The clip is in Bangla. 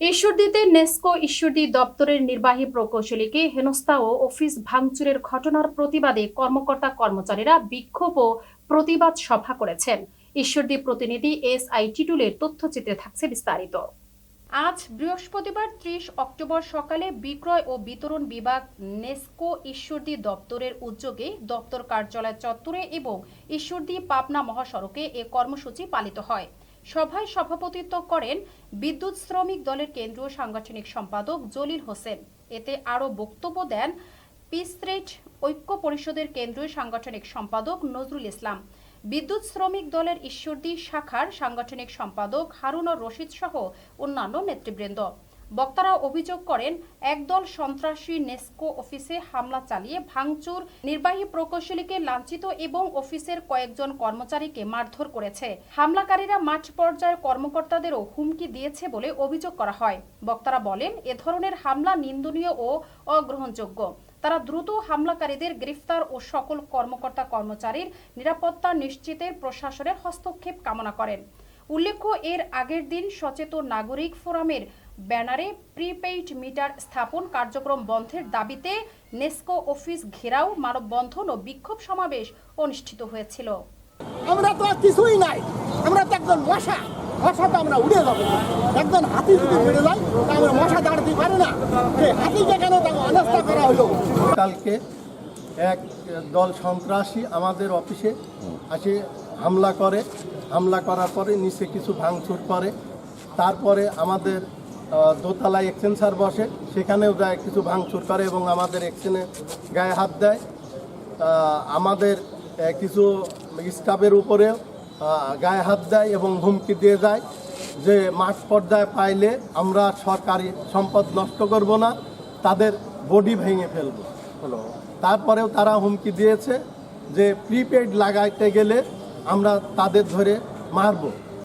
ঈশ্বরদীতে নেস্কো ঈশ্বরদী দপ্তরের নির্বাহী প্রকৌশলীকে হেনস্থা ও অফিস ভাঙচুরের ঘটনার প্রতিবাদে কর্মকর্তা কর্মচারীরা বিক্ষোভ ও প্রতিবাদ সভা করেছেন। ঈশ্বরদী প্রতিনিধি এস আই টিটুলের তথ্যচিত্রে থাকছে বিস্তারিত। আজ বৃহস্পতিবার ত্রিশ অক্টোবর সকালে বিক্রয় ও বিতরণ বিভাগ নেস্কো ঈশ্বরদী দপ্তরের উদ্যোগে দপ্তর কার্যালয় চত্বরে এবং ঈশ্বরদী পাবনা মহাসড়কে এ কর্মসূচি পালিত হয়। সভায় সভাপতিত্ব করেন বিদ্যুৎ শ্রমিক দলের কেন্দ্রীয় সাংগঠনিক সম্পাদক জলিল হোসেন। এতে আরও বক্তব্য দেন পিস্ট্রেট ঐক্য পরিষদের কেন্দ্রীয় সাংগঠনিক সম্পাদক নজরুল ইসলাম। বিদ্যুৎ শ্রমিক দলের ঈশ্বরদী শাখার সাংগঠনিক সম্পাদক হারুনর রশিদ সহ অন্যান্য নেতৃবৃন্দ। বক্তারা অভিযোগ করেন, একদল সন্ত্রাসী নেস্কো অফিসে হামলা চালিয়ে ভাঙচুর, নির্বাহী প্রকৌশলীকে লাঞ্ছিত এবং অফিসের কয়েকজন কর্মচারীকে মারধর করেছে। হামলাকারীরা মাঠ পর্যায়ের কর্মকর্তাদেরও হুমকি দিয়েছে বলে অভিযোগ করা হয়। বক্তারা বলেন, এ ধরনের হামলা নিন্দনীয় ও অগ্রহণযোগ্য। তারা দ্রুত হামলাকারীদের গ্রেফতার ও সকল কর্মকর্তা কর্মচারীর নিরাপত্তা নিশ্চিতের প্রশাসনের হস্তক্ষেপ কামনা করেন। উল্লেখ্য, এর আগের দিন সচেতন নাগরিক ফোরামের ব্যানারে প্রিপেইড মিটার স্থাপন কার্যক্রম বন্ধের দাবিতে নেস্কো অফিস ঘেরাও মানববন্ধন ও বিক্ষোভ সমাবেশ অনুষ্ঠিত হয়েছিল। আমরা তো আর কিছুই নাই। আমরা তো একজন মশা। মশা তো আমরা উড়ে যাব। একজন হাতি যদি উড়ে যায় তা আমরা মশা দাঁড়াতে পারি না। যে হাতিকে কেন তাকে অনাস্থা করা হলো? কালকে এক দল সন্ত্রাসী আমাদের অফিসে আসে হামলা করে। হামলা করার পরে নিচে কিছু ভাঙচুর করে। তারপরে আমাদের দোতলায় এক্সচেঞ্জার বসে। সেখানেও যায় কিছু ভাঙচুর করে এবং আমাদের এক্সচেঞ্জে গায়ে হাত দেয়। আমাদের কিছু স্টাফের উপরেও গায়ে হাত দেয় এবং হুমকি দিয়ে যায় যে মাঠ পর্যায়ে পাইলে আমরা সরকারি সম্পদ নষ্ট করব না তাদের বডি ভেঙে ফেলব। হলো তারপরেও তারা হুমকি দিয়েছে যে প্রিপেড লাগাইতে গেলে আমরা তাদের ধরে মারবো।